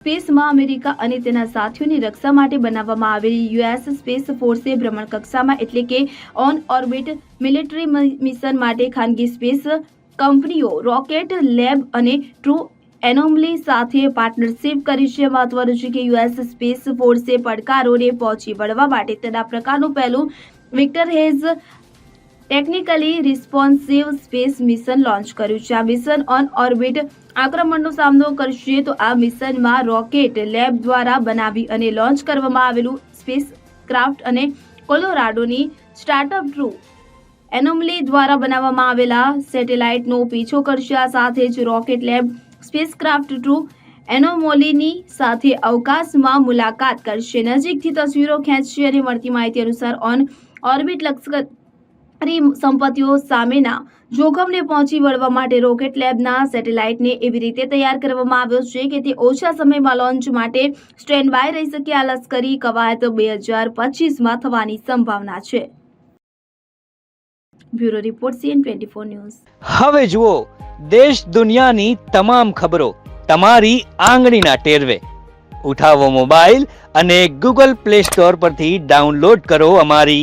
સ્પેસમાં અમેરિકા અને તેના સાથીઓની રક્ષા માટે બનાવવામાં આવેલી યુએસ સ્પેસ ફોર્સે ભ્રમણ કક્ષામાં એટલે કે ઓન ઓર્બિટ મિલિટરી મિશન માટે ખાનગી સ્પેસ કંપનીઓ, રોકેટ લેબ અને ટ્રુ એનોમલી સાથે પાર્ટનરશિપ કરી છે. મહત્વનું છે કે યુએસ સ્પેસ ફોર્સે પડકારોને પહોંચી વળવા માટે તેના પ્રકારનું પહેલું Victor Haze technically responsive space mission launch કર્યું છે. આ મિશન ઓન ઓર્બિટ આક્રમણનો સામનો કરશે. તો આ મિશનમાં રોકેટ લેબ દ્વારા બનાવી અને લોન્ચ કરવામાં આવેલું સ્પેસ ક્રાફ્ટ અને કોલોરાડોની સ્ટાર્ટઅપ ટ્રુ એનોમલી દ્વારા બનાવવામાં આવેલા સેટેલાઇટનો પીછો કરશે. આ સાથે જ રોકેટ લેબ સ્પેસક્રાફ્ટ ટ્રુ એનોમોલીની સાથે અવકાશમાં મુલાકાત કરશે. નજીકથી તસવીરો ખેંચશે અને મળતી માહિતી અનુસાર ઓન ઓર્બિટ લશ્કરી સંપત્તિઓ સામેના જોખમને પહોંચી વળવા માટે રોકેટ લેબના સેટેલાઇટને એવી રીતે તૈયાર કરવામાં આવ્યો છે કે તે ઓછા સમયમાં લોન્ચ માટે સ્ટેન્ડ બાય રહી શકે. આ લશ્કરી કવાયત બે હજાર પચીસમાં થવાની સંભાવના છે. Bureau report CN twenty four news. હવે જુઓ, દેશ દુનિયાની તમામ ખબરો તમારી આંગળીના ટેરવે. ઉઠાવો મોબાઈલ અને ગૂગલ પ્લે સ્ટોર પરથી ડાઉનલોડ કરો અમારી